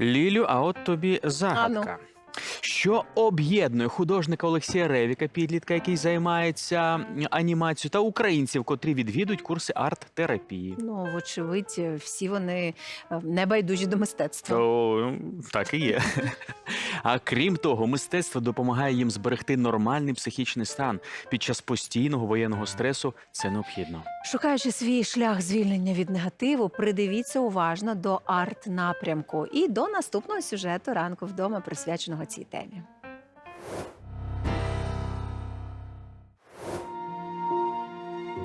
Лілю, а от тобі загадка. Що об'єднує художника Олексія Ревіка, підлітка, який займається анімацією, та українців, котрі відвідують курси арт-терапії? Ну, вочевидь, всі вони е, небайдужі до мистецтва. О, так і є. А крім того, мистецтво допомагає їм зберегти нормальний психічний стан під час постійного воєнного стресу. Це необхідно. Шукаючи свій шлях звільнення від негативу, придивіться уважно до арт-напрямку і до наступного сюжету ранку вдома, присвяченого цій темі.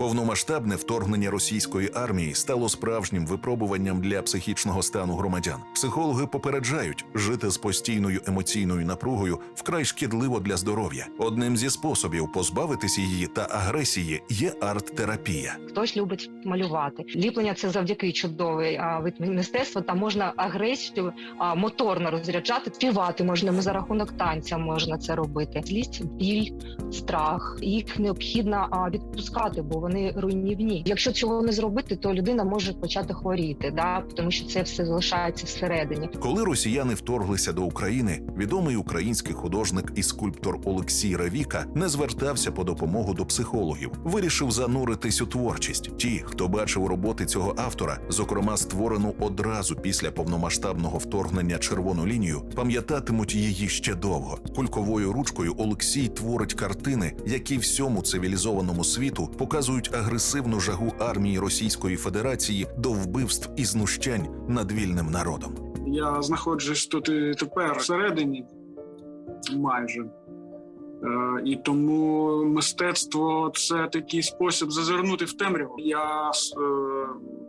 Повномасштабне вторгнення російської армії стало справжнім випробуванням для психічного стану громадян. Психологи попереджають, жити з постійною емоційною напругою вкрай шкідливо для здоров'я. Одним зі способів позбавитися її та агресії є арт-терапія. Хтось любить малювати. Ліплення це завдяки чудовий вид мистецтва. Там можна агресію моторно розряджати, співати можна за рахунок танця можна це робити. Злість, біль, страх. Їх необхідно відпускати, бо вони руйнівні. Якщо цього не зробити, то людина може почати хворіти, да тому що це все залишається всередині. Коли росіяни вторглися до України, відомий український художник і скульптор Олексій Равіка не звертався по допомогу до психологів, вирішив зануритись у творчість. Ті, хто бачив роботи цього автора, зокрема створену одразу після повномасштабного вторгнення червону лінію, пам'ятатимуть її ще довго. Кульковою ручкою Олексій творить картини, які всьому цивілізованому світу показують агресивну жагу армії Російської Федерації до вбивств і знущань над вільним народом. Я знаходжусь тут і тепер всередині майже. Е, і тому мистецтво це такий спосіб зазирнути в темряву. Я е,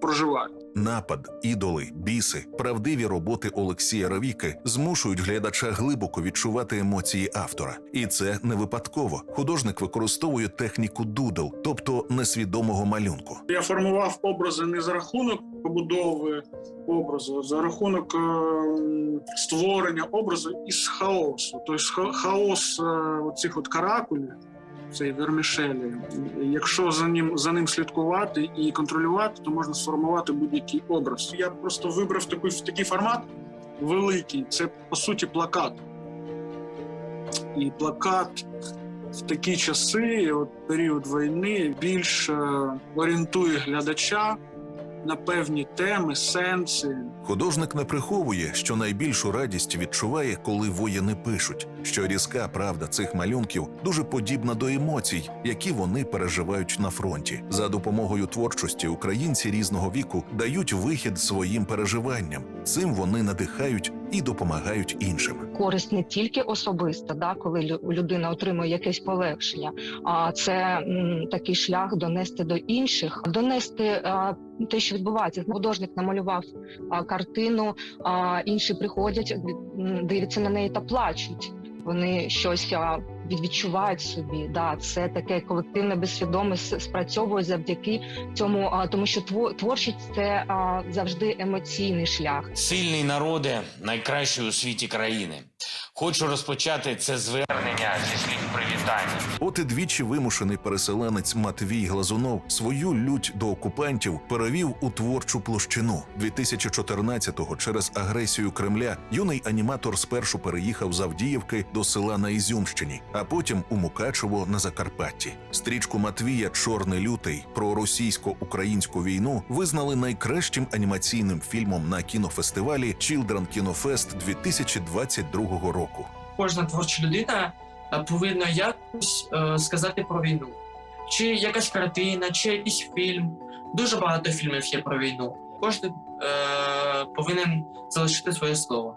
проживаю. Напад, ідоли, біси, правдиві роботи Олексія Равіки змушують глядача глибоко відчувати емоції автора, і це не випадково. Художник використовує техніку дудл, тобто несвідомого малюнку. Я формував образи не за рахунок побудови образу, а за рахунок е, створення образу із хаосу. Тобто ха- хаос е, оцих от каракулів. Цей вермішелі. Якщо за ним за ним слідкувати і контролювати, то можна сформувати будь-який образ. Я просто вибрав такий, такий формат великий. Це по суті плакат. І плакат в такі часи, от період війни, більш е, орієнтує глядача на певні теми, сенси. Художник не приховує, що найбільшу радість відчуває, коли воїни пишуть, що різка правда цих малюнків дуже подібна до емоцій, які вони переживають на фронті. За допомогою творчості українці різного віку дають вихід своїм переживанням. Цим вони надихають і допомагають іншим. користь не тільки особиста, да, коли лю- людина отримує якесь полегшення, а це м, такий шлях донести до інших, донести а, те, що відбувається. Художник намалював а, картину, а інші приходять, дивляться на неї та плачуть. Вони щось а, відчувають собі. Да, це таке колективне безсвідоме спрацьовує завдяки цьому, а, тому що тво- творчість це а, завжди емоційний шлях. Сильний народи найкращої у світі країни. Хочу розпочати це звернення зі слів привітання. От і двічі вимушений переселенець Матвій Глазунов свою лють до окупантів перевів у творчу площину. 2014-го через агресію Кремля юний аніматор спершу переїхав з Авдіївки до села на Ізюмщині, а потім у Мукачево на Закарпатті. Стрічку Матвія Чорний лютий про російсько-українську війну визнали найкращим анімаційним фільмом на кінофестивалі Children Кінофест 2022 року. кожна творча людина е, повинна якось е, сказати про війну. Чи якась картина, чи якийсь фільм. Дуже багато фільмів є про війну. Кожен е, повинен залишити своє слово.